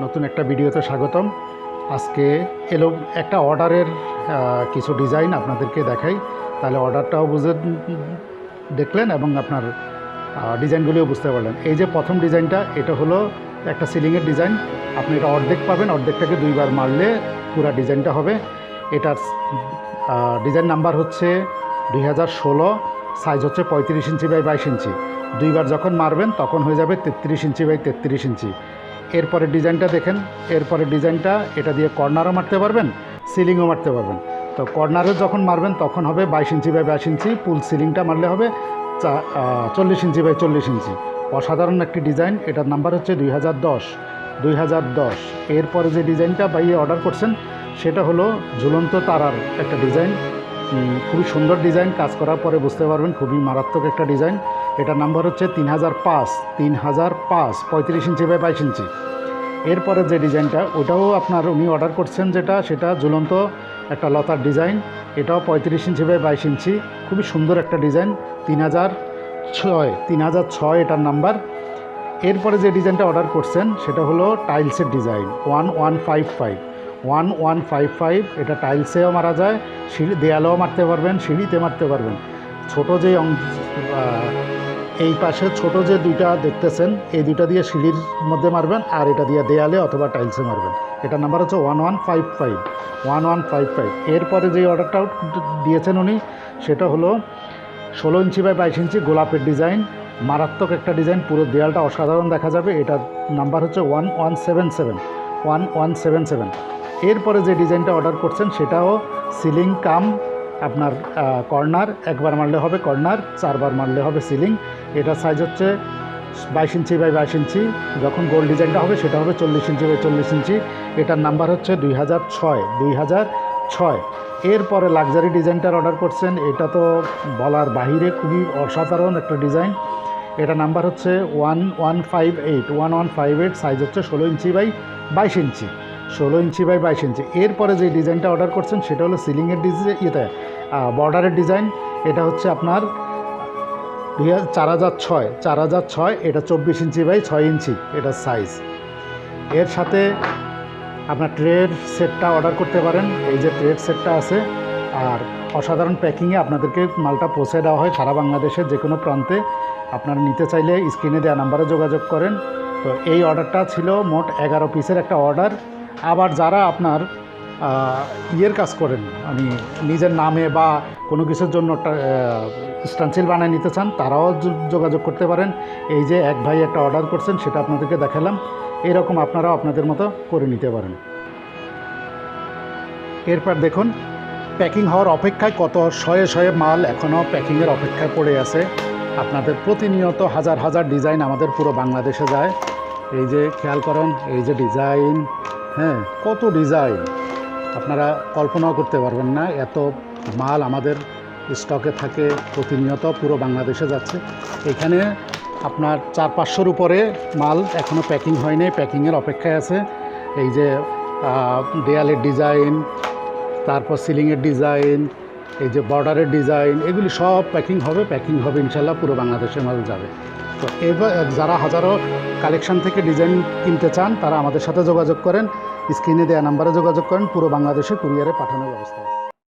নতুন একটা ভিডিওতে স্বাগতম। আজকে এলো একটা অর্ডারের কিছু ডিজাইন আপনাদেরকে দেখাই। তাহলে অর্ডারটাও বুঝে দেখলেন এবং আপনার ডিজাইনগুলিও বুঝতে পারলেন। এই যে প্রথম ডিজাইনটা, এটা হলো একটা সিলিংয়ের ডিজাইন। আপনি এটা অর্ধেক পাবেন, অর্ধেকটাকে দুইবার মারলে পুরো ডিজাইনটা হবে। এটার ডিজাইন নাম্বার হচ্ছে দুই হাজার ষোলো, সাইজ হচ্ছে পঁয়ত্রিশ ইঞ্চি বাই বাইশ ইঞ্চি। দুইবার যখন মারবেন, তখন হয়ে যাবে তেত্রিশ ইঞ্চি বাই তেত্রিশ ইঞ্চি। এরপরে ডিজাইনটা দেখেন, এরপরে ডিজাইনটা, এটা দিয়ে কর্নারও মারতে পারবেন, সিলিংও মারতে পারবেন। তো কর্নারে যখন মারবেন, তখন হবে বাইশ ইঞ্চি বাই বাইশ ইঞ্চি পুল সিলিংটা মারলে হবে চল্লিশ ইঞ্চি বাই চল্লিশ ইঞ্চি। অসাধারণ একটি ডিজাইন, এটার নাম্বার হচ্ছে দুই হাজার দশ, দুই হাজার দশ। এরপরে যে ডিজাইনটা বাইয়ে অর্ডার করছেন, সেটা হলো ঝুলন্ত তারার একটা ডিজাইন। খুবই সুন্দর ডিজাইন, কাজ করার পরে বুঝতে পারবেন, খুবই মারাত্মক একটা ডিজাইন। এটার নাম্বার হচ্ছে তিন হাজার পাঁচ, তিন হাজার পাঁচ, পঁয়ত্রিশ ইঞ্চি বাই বাইশ ইঞ্চি। এরপরে যে ডিজাইনটা, ওটাও আপনার উনি অর্ডার করছেন যেটা, সেটা ঝুলন্ত একটা লতার ডিজাইন। এটাও পঁয়ত্রিশ ইঞ্চি বাই বাইশ ইঞ্চি। খুবই সুন্দর একটা ডিজাইন, তিন হাজার ছয়, তিন হাজার ছয় এটার নাম্বার। এরপরে যে ডিজাইনটা অর্ডার করছেন, সেটা হলো টাইলসের design, one one five five. One one five five, এটা টাইলসেও মারা যায়, সিঁড়ি দেয়ালেও মারতে পারবেন, সিঁড়িতে মারতে পারবেন। ছোটো যে এই পাশে ছোট যে দুইটা দেখতেছেন, এই দুইটা দিয়ে সিঁড়ির মধ্যে মারবেন আর এটা দিয়ে দেয়ালে অথবা টাইলসে মারবেন। এটা নাম্বার হচ্ছে one one five five, one one five five. এরপরে যে অর্ডারটা দিয়েছেন উনি, সেটা হলো ষোলো ইঞ্চি বাই বাইশ ইঞ্চি গোলাপের ডিজাইন। মারাত্মক একটা ডিজাইন, পুরো দেয়ালটা অসাধারণ দেখা যাবে। এটা নাম্বার হচ্ছে one one seven seven, one one seven seven. এরপরে যে ডিজাইনটা অর্ডার করছেন, সেটাও সিলিং কাম, আপনার কর্নার, একবার মারলে হবে কর্নার, চারবার মারলে হবে সিলিং। এটা সাইজ হচ্ছে বাইশ ইঞ্চি বাই বাইশ ইঞ্চি। যখন গোল ডিজাইনটা হবে, সেটা হবে চল্লিশ ইঞ্চি বাই চল্লিশ ইঞ্চি। এটার নাম্বার হচ্ছে দুই হাজার ছয়, দুই হাজার ছয়। এরপরে লাক্সারি ডিজাইনটার অর্ডার করছেন। এটা তো বলার বাহিরে খুবই অসাধারণ একটা ডিজাইন এটা নাম্বার হচ্ছে one one five eight one one five eight size হচ্ছে ষোলো ইঞ্চি বাই বাইশ ইঞ্চি। ষোলো ইঞ্চি বাই বাইশ ইঞ্চি। এরপরে যে ডিজাইনটা অর্ডার করছেন, সেটা হলো সিলিংয়ের ডিজাইন ইয়েতে বর্ডারের ডিজাইন এটা হচ্ছে আপনার চার হাজার ছয়, চার হাজার ছয়, এটা চব্বিশ ইঞ্চি বাই ছয় ইঞ্চি, এটা সাইজ এর সাথে আপনার ট্রেড সেটটা অর্ডার করতে পারেন। এই যে ট্রেড সেটটা আছে, আর অসাধারণ প্যাকিংয়ে আপনাদেরকে মালটা পৌঁছে দেওয়া হয় সারা বাংলাদেশের যে কোনো প্রান্তে। আপনারা নিতে চাইলে স্ক্রিনে দেওয়া নাম্বারে যোগাযোগ করেন। তো এই অর্ডারটা ছিল মোট এগারো পিসের একটা অর্ডার আবার যারা আপনার ইয়ের কাজ করেন। আমি নিজের নামে বা কোনো কিছুর জন্য স্টানসিল বানিয়ে নিতে চান, তারাও যোগাযোগ করতে পারেন। এই যে এক ভাই একটা অর্ডার করছেন, সেটা আপনাদেরকে দেখালাম। এরকম আপনারাও আপনাদের মতো করে নিতে পারেন। এরপর দেখুন প্যাকিং হওয়ার অপেক্ষায় কত শয়ে শয়ে মাল এখনও প্যাকিংয়ের অপেক্ষায় পড়ে আছে। আপনাদের প্রতিনিয়ত হাজার হাজার ডিজাইন আমাদের পুরো বাংলাদেশে যায়। এই যে খেয়াল করেন, এই যে ডিজাইন হ্যাঁ কত ডিজাইন আপনারা কল্পনাও করতে পারবেন না, এত মাল আমাদের স্টকে থাকে প্রতিনিয়ত, পুরো বাংলাদেশে যাচ্ছে। এখানে আপনার চার পাঁচশোর উপরে মাল এখনও প্যাকিং হয়নি, প্যাকিংয়ের অপেক্ষায় আছে। এই যে দেয়ালের ডিজাইন, তারপর সিলিংয়ের ডিজাইন, এই যে বর্ডারের ডিজাইন, এগুলি সব প্যাকিং হবে প্যাকিং হবে, ইনশাল্লাহ পুরো বাংলাদেশে মাল যাবে। তো এবার যারা হাজারো কালেকশন থেকে ডিজাইন কিনতে চান, তারা আমাদের সাথে যোগাযোগ করেন। স্ক্রিনে দেওয়া নাম্বারে যোগাযোগ করেন, পুরো বাংলাদেশে কুরিয়ারে পাঠানোর ব্যবস্থা আছে।